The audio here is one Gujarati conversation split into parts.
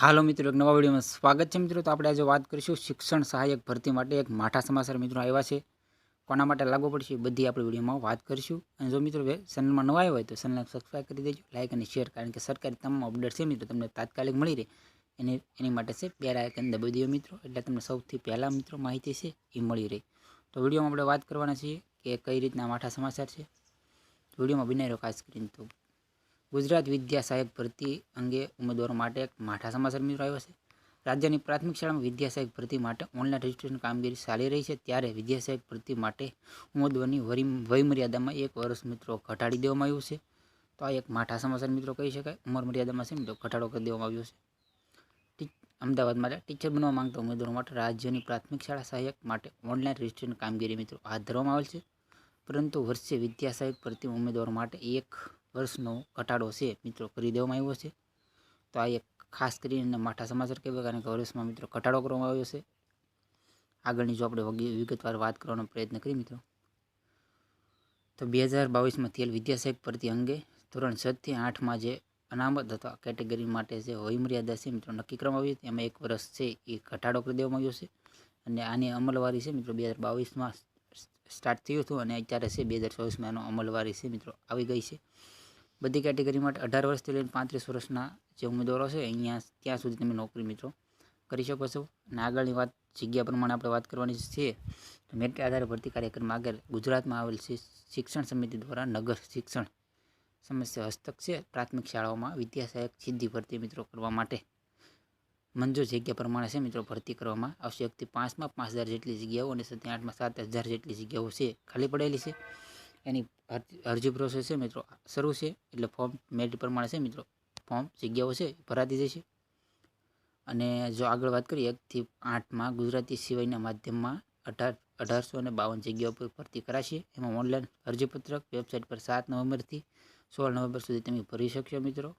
હાલો મિત્રો, એક નવા વિડીયોમાં સ્વાગત છે મિત્રો. તો આપણે આજે વાત કરીશું શિક્ષણ સહાયક ભરતી માટે એક માઠા સમાચાર મિત્રો આવ્યા છે. કોના માટે લાગુ પડશે બધી આપણે વિડીયોમાં વાત કરીશું. અને જો મિત્રો ચેનલમાં નવા આવ્યા હોય તો ચેનલને સબસ્ક્રાઈબ કરી દેજો લાઇક અને શેર કારણ કે સરકારી તમામ અપડેટ છે મિત્રો, તમને તાત્કાલિક મળી રહે. એની એની માટે છે બે આયકન દબાવી દો મિત્રો, એટલે તમને સૌથી પહેલાં મિત્રો માહિતી છે એ મળી રહે. તો વિડીયોમાં આપણે વાત કરવાના છીએ કે કઈ રીતના માઠા સમાચાર છે. વિડીયોમાં બનાવી રહ્યો ખાસ કરીને તો ગુજરાત વિદ્યા સહાયક ભરતી અંગે ઉમેદવારો માટે એક માઠા સમાચાર મિત્રો આવ્યો છે. રાજ્યની પ્રાથમિક શાળામાં વિદ્યા સહાયક ભરતી માટે ઓનલાઈન રજીસ્ટ્રેશન કામગીરી ચાલી રહી છે. ત્યારે વિદ્યા સહાયક ભરતી માટે ઉમેદવારની વરી, વયમર્યાદામાં એક વર્ષ મિત્રો ઘટાડી દેવામાં આવ્યું છે. તો આ એક માઠા સમાચાર મિત્રો કહી શકાય. ઉંમર મર્યાદામાં છે મિત્રો ઘટાડો કરી દેવામાં આવ્યો છે. અમદાવાદ માટે ટીચર બનવા માંગતા ઉમેદવારો માટે રાજ્યની પ્રાથમિક શાળા સહાયક માટે ઓનલાઈન રજીસ્ટ્રેશન કામગીરી મિત્રો હાથ ધરવામાં આવેલ છે. પરંતુ વર્ષે વિદ્યા સહાયક ભરતી ઉમેદવારો માટે એક વર્ષનો ઘટાડો છે મિત્રો, કરી દેવામાં આવ્યો છે. તો આ એક ખાસ કરીને માઠા સમાચાર કહેવાય, કારણ કે વર્ષમાં મિત્રો ઘટાડો કરવામાં આવ્યો છે. આગળની જો આપણે વિગતવાર વાત કરવાનો પ્રયત્ન કરીએ મિત્રો. તો બે હજાર બાવીસમાં થયેલ વિદ્યાસહાયક ભરતી અંગે ધોરણ છથી આઠમાં જે અનામત અથવા કેટેગરી માટે જે વયમર્યાદા છે મિત્રો, નક્કી કરવામાં આવી હતી. એમાં એક વર્ષ છે એ ઘટાડો કરી દેવામાં આવ્યો છે. અને આની અમલવારી છે મિત્રો, બે હજાર બાવીસમાં સ્ટાર્ટ થયું હતું અને અત્યારે છે બે હજાર ચોવીસમાં એનો અમલવારી છે મિત્રો, આવી ગઈ છે. બધી કેટેગરી માટે અઢાર વર્ષથી લઈને પાંત્રીસ વર્ષના જે ઉમેદવારો છે, અહીંયા ત્યાં સુધી તમે નોકરી મિત્રો કરી શકો છો. અને આગળની વાત જગ્યા પ્રમાણે આપણે વાત કરવાની છે, તો મેરિટ આધારે ભરતી કાર્યક્રમ આગળ ગુજરાતમાં આવેલ શિક્ષણ સમિતિ દ્વારા નગર શિક્ષણ સમસ્યા હસ્તક છે. પ્રાથમિક શાળાઓમાં વિદ્યા સહાયક સિદ્ધિ ભરતી મિત્રો કરવા માટે મંજૂર જગ્યા પ્રમાણે છે મિત્રો ભરતી કરવામાં આવશે. એકથી પાંચમાં પાંચ હજાર જેટલી જગ્યાઓ અને સત્ય આઠમાં સાત હજાર જેટલી જગ્યાઓ છે, ખાલી પડેલી છે. એની અરજી- પ્રોસેસ છે મિત્રો. શરૂ છે એટલે ફોર્મ મેરિટ પ્રમાણે છે મિત્રો. ફોર્મ જગ્યાઓ છે, ભરાતી જશે. અને જો આગળ વાત કરીએ એકથી આઠમાં ગુજરાતી સિવાયના માધ્યમમાં અઢાર, અઢારસો અને બાવન જગ્યાઓ પર ભરતી કરાશે. એમાં ઓનલાઈન અરજીપત્રક વેબસાઇટ પર સાત નવેમ્બરથી સોળ નવેમ્બર સુધી તમે ભરી શકશો મિત્રો.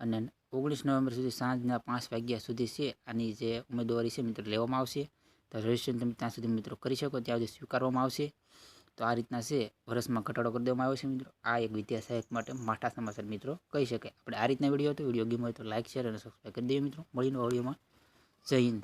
અને ઓગણીસ નવેમ્બર સુધી સાંજના પાંચ વાગ્યા સુધી છે, આની જે ઉમેદવારી છે મિત્રો લેવામાં આવશે. તો રજિસ્ટ્રેશન તમે ત્યાં સુધી મિત્રો કરી શકો, ત્યાં સુધી સ્વીકારવામાં આવશે. તો આ રીતના છે વર્ષમાં ઘટાડો કરી દેવામાં આવ્યો છે મિત્રો. આ એક વિદ્યા સહાયક માટે માઠા સમાચાર મિત્રો કહી શકાય. આપણે આ રીતના વીડિયો હતો વીડિયો ગેમ હોય તો લાઇક શેર અને સબસ્ક્રાઈબ કરી દઈએ મિત્રો. મળીને ઓડિયોમાં જય હિન્દ.